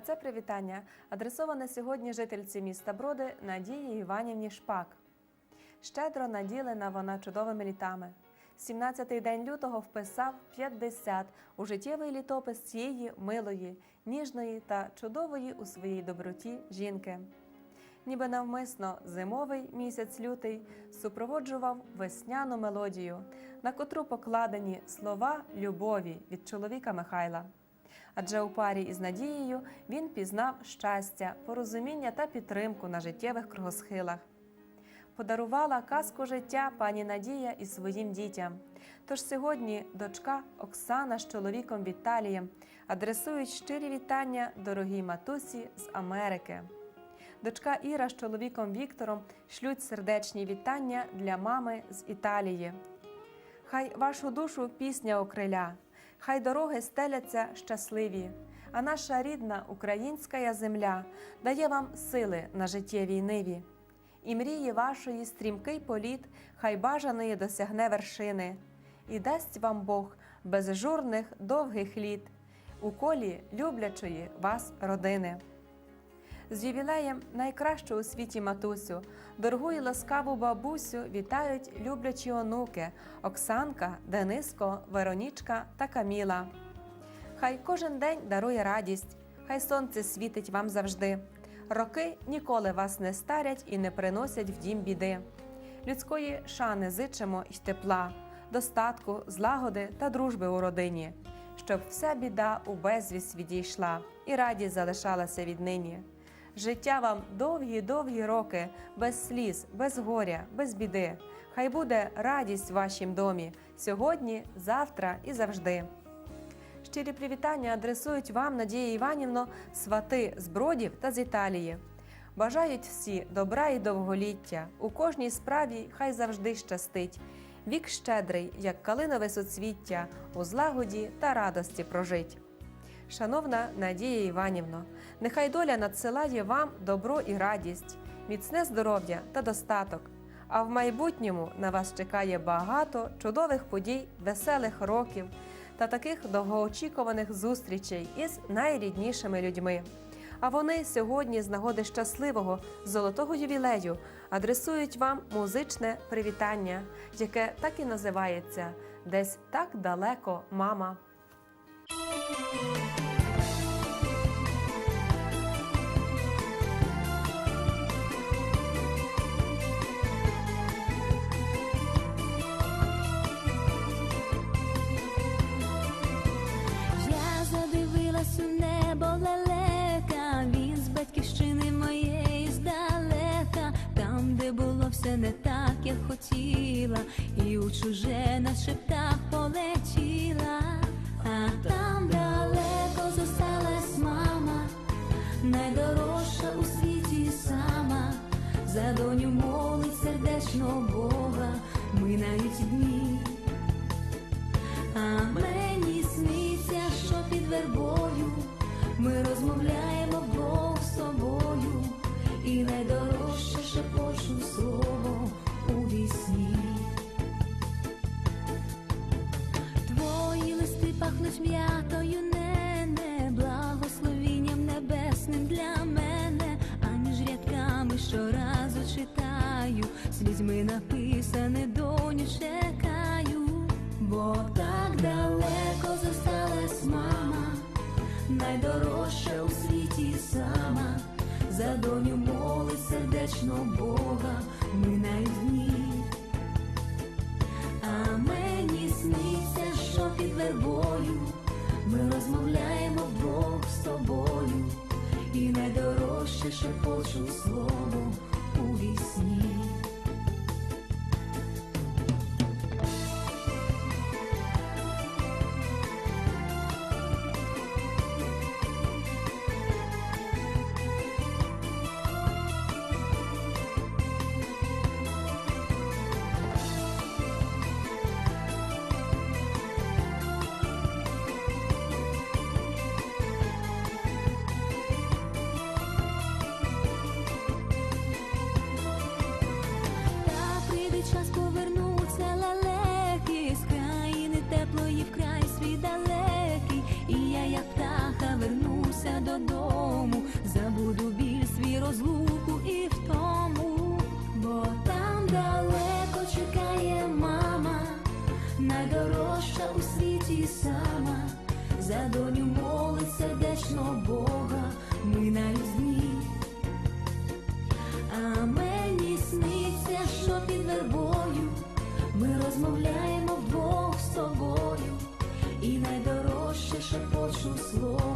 це привітання адресоване сьогодні жительці міста Броди Надії Іванівні Шпак. Щедро наділена вона чудовими літами. 17-й день лютого вписав 50 у життєвий літопис цієї милої, ніжної та чудової у своїй доброті жінки. Ніби навмисно зимовий місяць лютий супроводжував весняну мелодію, на котру покладені слова любові від чоловіка Михайла. Адже у парі із Надією він пізнав щастя, порозуміння та підтримку на життєвих кругосхилах. Подарувала казку життя пані Надія і своїм дітям. Тож сьогодні дочка Оксана з чоловіком Віталієм адресують щирі вітання дорогій матусі з Америки. Дочка Іра з чоловіком Віктором шлють сердечні вітання для мами з Італії. Хай вашу душу пісня окриля, хай дороги стеляться щасливі, а наша рідна українська земля дає вам сили на життєвій ниві. І мрії вашої стрімкий політ, хай бажаної досягне вершини, і дасть вам Бог безжурних довгих літ у колі люблячої вас родини. З ювілеєм найкращу у світі матусю, дорогу і ласкаву бабусю вітають люблячі онуки Оксанка, Дениско, Веронічка та Каміла. Хай кожен день дарує радість, хай сонце світить вам завжди. Роки ніколи вас не старять і не приносять в дім біди. Людської шани зичимо й тепла, достатку, злагоди та дружби у родині, щоб вся біда у безвість відійшла і радість залишалася віднині. Життя вам довгі-довгі роки, без сліз, без горя, без біди. Хай буде радість в вашім домі сьогодні, завтра і завжди. Щирі привітання адресують вам, Надія Іванівно, свати з Бродів та з Італії. Бажають всі добра і довголіття. У кожній справі хай завжди щастить. Вік щедрий, як калинове суцвіття, у злагоді та радості прожить. Шановна Надія Іванівно, нехай доля надсилає вам добро і радість, міцне здоров'я та достаток. А в майбутньому на вас чекає багато чудових подій, веселих років та таких довгоочікуваних зустрічей із найріднішими людьми. А вони сьогодні з нагоди щасливого золотого ювілею адресують вам музичне привітання, яке так і називається Десь так далеко мама. У небо лелека, він з батьківщини моєї здалека, там, де було все не так, як хотіла, і у чуже на шептах полетіла, найдорожча у світі сама, за доню молить сердечно Бога, минають дні. А мені сниться, що під вербою ми розмовляємо вдвох з собою, і найдорожче шепочу слово у вісні. Твої листи пахнуть м'ятою, щоразу читаю, слізьми написане доню чекаю, бо так далеко зосталась мама, найдорожча у світі сама, за доню моли сердечно Бога, минають дні. Шепочу слово у вісні. за доню молить сердечно Бога, ми на різні, а мені сниться, що під вербою ми розмовляємо вдвох з тобою, і найдорожче шепочу слово.